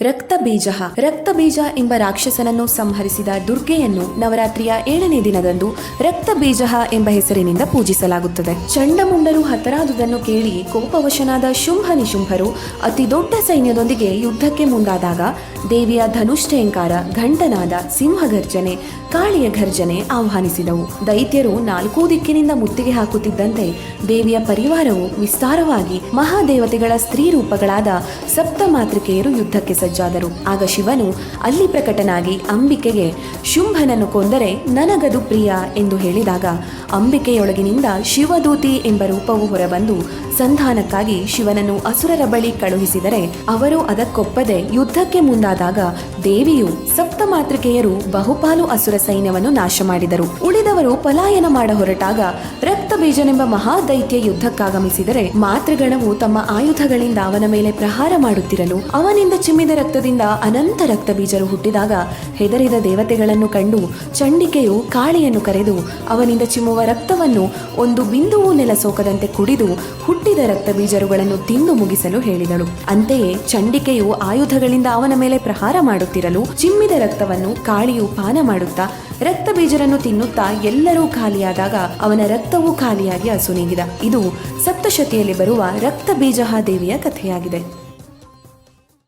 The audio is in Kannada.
ರಕ್ತ ಬೀಜ ರಕ್ತ ಬೀಜ ಎಂಬ ರಾಕ್ಷಸನನ್ನು ಸಂಹರಿಸಿದ ದುರ್ಗೆಯನ್ನು ನವರಾತ್ರಿಯ ಏಳನೇ ದಿನದಂದು ರಕ್ತ ಬೀಜ ಎಂಬ ಹೆಸರಿನಿಂದ ಪೂಜಿಸಲಾಗುತ್ತದೆ. ಚಂಡಮುಂಡರು ಹತರಾದುದನ್ನು ಕೇಳಿ ಕೋಪವಶನಾದ ಶುಂಭ ನಿಶುಂಭರು ಅತಿ ದೊಡ್ಡ ಸೈನ್ಯದೊಂದಿಗೆ ಯುದ್ಧಕ್ಕೆ ಮುಂದಾದಾಗ ದೇವಿಯ ಧನುಷ್ಟೇಂಕಾರ ಘಂಟನಾದ ಸಿಂಹಗರ್ಜನೆ, ಕಾಳಿಯ ಘರ್ಜನೆ ಆಹ್ವಾನಿಸಿದವು. ದೈತ್ಯರು ನಾಲ್ಕೂ ದಿಕ್ಕಿನಿಂದ ಮುತ್ತಿಗೆ ಹಾಕುತ್ತಿದ್ದಂತೆ ದೇವಿಯ ಪರಿವಾರವು ವಿಸ್ತಾರವಾಗಿ ಮಹಾದೇವತೆಗಳ ಸ್ತ್ರೀ ರೂಪಗಳಾದ ಸಪ್ತ ಮಾತೃಕೆಯರು ಯುದ್ಧಕ್ಕೆ ಸಜ್ಜಾದರು. ಆಗ ಶಿವನು ಅಲ್ಲಿ ಪ್ರಕಟನಾಗಿ ಅಂಬಿಕೆಗೆ, ಶುಂಭನನ್ನು ಕೊಂದರೆ ನನಗದು ಪ್ರಿಯ ಎಂದು ಹೇಳಿದಾಗ, ಅಂಬಿಕೆಯೊಳಗಿನಿಂದ ಶಿವದೂತಿ ಎಂಬ ರೂಪವು ಹೊರಬಂದು ಸಂಧಾನಕ್ಕಾಗಿ ಶಿವನನ್ನು ಅಸುರರ ಬಳಿ ಕಳುಹಿಸಿದರೆ, ಅವರು ಅದಕ್ಕೊಪ್ಪದೆ ಯುದ್ಧಕ್ಕೆ ಮುಂದಾದಾಗ ದೇವಿಯು ಸಪ್ತ ಮಾತೃಕೆಯರು ಬಹುಪಾಲು ಅಸುರ ಸೈನ್ಯವನ್ನು ನಾಶ ಮಾಡಿದರು ಉಳಿದವರು ಪಲಾಯನ ಮಾಡ ಹೊರಟಾಗ ರಕ್ತ ಬೀಜನೆಂಬ ಮಹಾದೈತ್ಯ ಯುದ್ಧಕ್ಕಾಗಮಿಸಿದರೆ ಮಾತೃಗಣವು ತಮ್ಮ ಆಯುಧಗಳಿಂದ ಅವನ ಮೇಲೆ ಪ್ರಹಾರ ಮಾಡುತ್ತಿರಲು ಅವನಿಂದ ಚಿಮ್ಮಿದ ರಕ್ತದಿಂದ ಅನಂತ ರಕ್ತ ಬೀಜರು ಹುಟ್ಟಿದಾಗ ಹೆದರಿದ ದೇವತೆಗಳನ್ನು ಕಂಡು ಚಂಡಿಕೆಯು ಕಾಳಿಯನ್ನು ಕರೆದು ಅವನಿಂದ ಚಿಮ್ಮುವ ರಕ್ತವನ್ನು ಒಂದು ಬಿಂದುವು ನೆಲಸೋಕದಂತೆ ಕುಡಿದು ಹುಟ್ಟಿದ ರಕ್ತ ಬೀಜರುಗಳನ್ನು ತಿಂದು ಮುಗಿಸಲು ಹೇಳಿದಳು. ಅಂತೆಯೇ ಚಂಡಿಕೆಯು ಆಯುಧಗಳಿಂದ ಅವನ ಮೇಲೆ ಪ್ರಹಾರ ಮಾಡುತ್ತಿರಲು ಚಿಮ್ಮಿದ ರಕ್ತವನ್ನು ಕಾಳಿಯು ಪಾನ ಮಾಡುತ್ತಾ ರಕ್ತ ಬೀಜರನ್ನು ತಿನ್ನುತ್ತಾ ಎಲ್ಲರೂ ಖಾಲಿಯಾದಾಗ ಅವನ ರಕ್ತವೂ ಖಾಲಿಯಾಗಿ ಅಸುನೀಗಿದ ಇದು ಸಪ್ತಶತಿಯಲ್ಲಿ ಬರುವ ರಕ್ತ ಬೀಜಹ ದೇವಿಯ ಕಥೆಯಾಗಿದೆ.